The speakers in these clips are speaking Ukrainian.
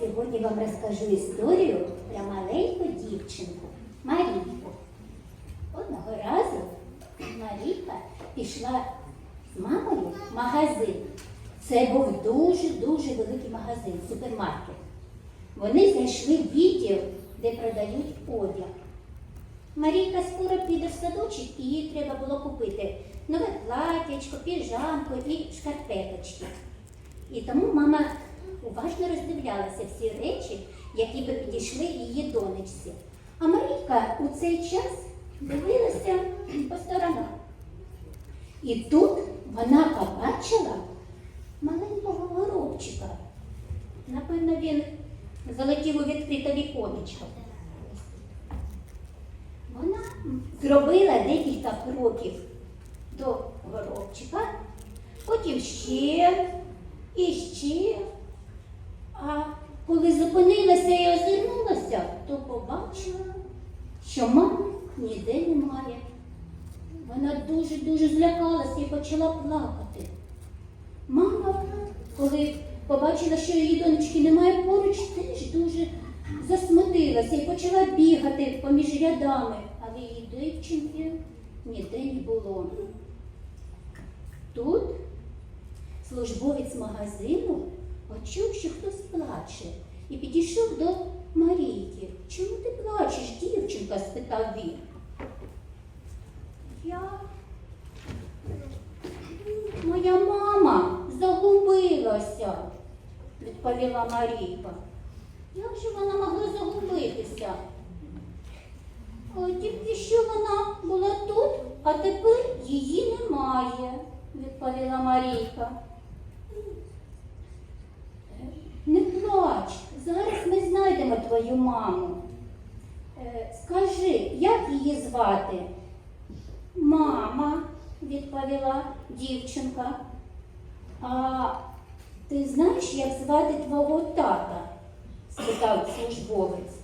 Сьогодні вам розкажу історію про маленьку дівчинку Марійку. Одного разу Марійка пішла з мамою в магазин. Це був дуже-дуже великий магазин, супермаркет. Вони зайшли відділ, де продають одяг. Марійка скоро піде в садочок і їй треба було купити нове платячко, піжамку і шкарпеточки. І тому мама уважно роздивлялася всі речі, які би підійшли її донечці. А Марійка у цей час дивилася по сторонах. І тут вона побачила маленького горобчика. Напевно, він залетів у відкрите віконечко. Вона зробила декілька кроків до горобчика, потім ще і ще. А коли зупинилася і озирнулася, то побачила, що мами ніде немає. Вона дуже-дуже злякалася і почала плакати. Мама, коли побачила, що її донечки немає поруч, теж дуже засмутилася і почала бігати поміж рядами, але її дівчинки ніде не було. Тут службовець магазину почув, що хтось плаче, і підійшов до Марійки. Чому ти плачеш, дівчинка? спитав він. Я Моя мама загубилася, відповіла Марійка. Як же вона могла загубитися? Тільки що вона була тут, а тепер її немає, відповіла Марійка. Не плач, зараз ми знайдемо твою маму. Е, Скажи, як її звати? Мама, відповіла дівчинка. А ти знаєш, як звати твого тата? спитав службовець.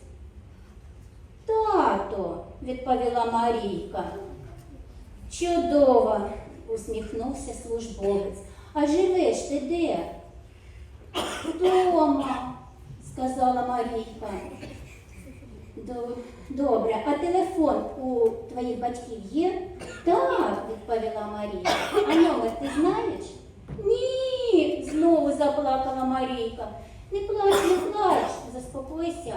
Тато, відповіла Марійка. Чудово, усміхнувся службовець. А живеш ти де? Дома, сказала Марійка. Добре, а телефон у твоїх батьків є? Так, відповіла Марійка. А номер ти знаєш? Ні, знову заплакала Марійка. Не плач, не плач, заспокойся,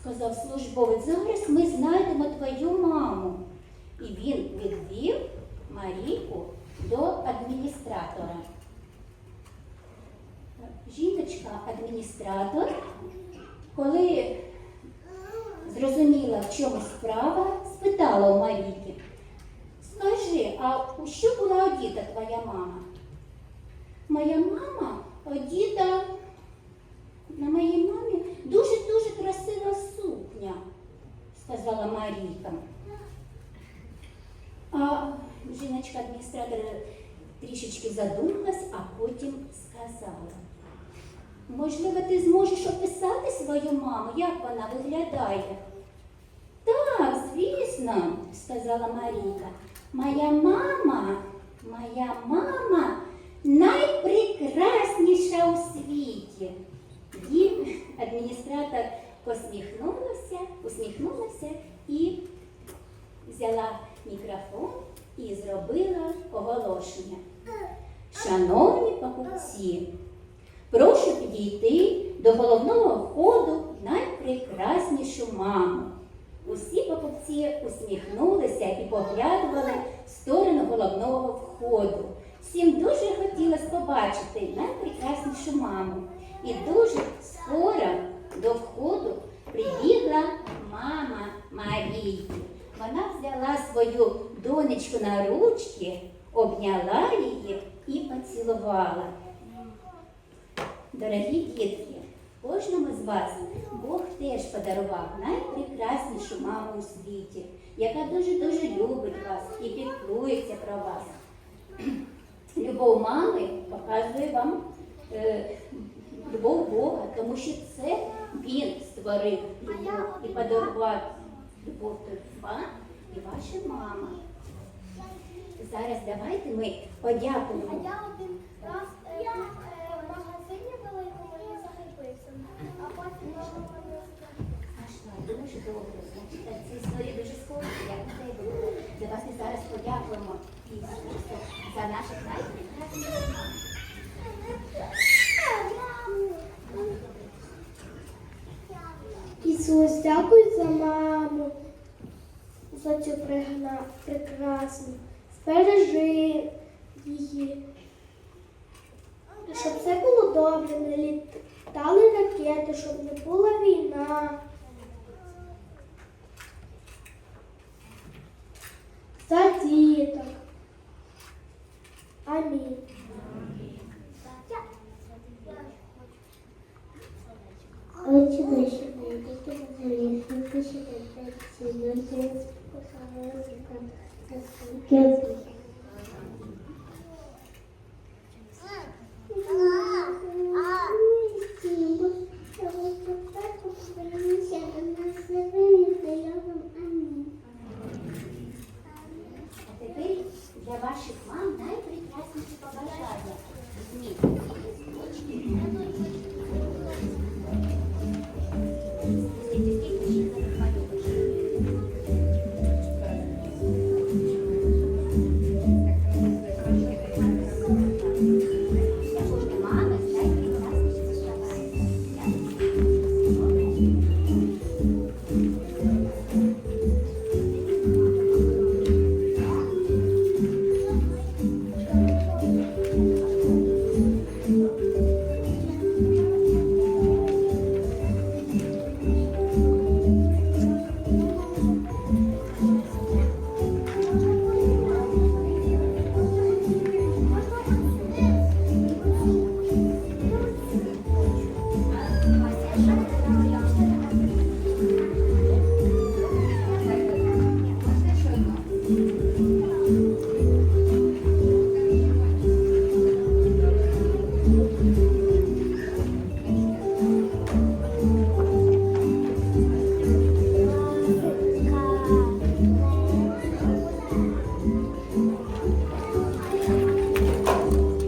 сказав службовець. Зараз ми знайдемо твою маму. І він відвів Марійку до адміністратора. Жіночка, адміністратор, коли зрозуміла, в чому справа, спитала у Марійки. Скажи, а у що була одіта твоя мама? Моя мама одіта на моїй мамі дуже-дуже красива сукня, сказала Марійка. А жіночка адміністратор трішечки задумалась, а потім сказала. Можливо, ти зможеш описати свою маму, як вона виглядає? Так, звісно, сказала Марійка. Моя мама, моя мама найпрекрасніша у світі. Дів адміністратор посміхнулася, усміхнулася і взяла мікрофон і зробила оголошення. Шановні покупці, прошу підійти до головного входу найпрекраснішу маму. Усі покупці усміхнулися і поглядували в сторону головного входу. Всім дуже хотілося побачити найпрекраснішу маму. І дуже скоро до входу прибігла мама Марійки. Вона взяла свою донечку на ручки, обняла її і поцілувала. Дорогі дітки, кожному з вас Бог теж подарував найпрекраснішу маму у світі, яка дуже-дуже любить вас і піклується про вас. Любов мами показує вам е, любов Бога, тому що це Він створив любов і подарував любов до вас і ваша мама. Зараз давайте ми подякуємо. я один раз е, в магазині Ісус, дякую за маму, за цю пригна... прекрасну. Збережи її. Щоб все було добре, не літали ракети, щоб не була війна. За діток. Амінь. Отче для ваших мам найпрекрасніші побажання. Зміть.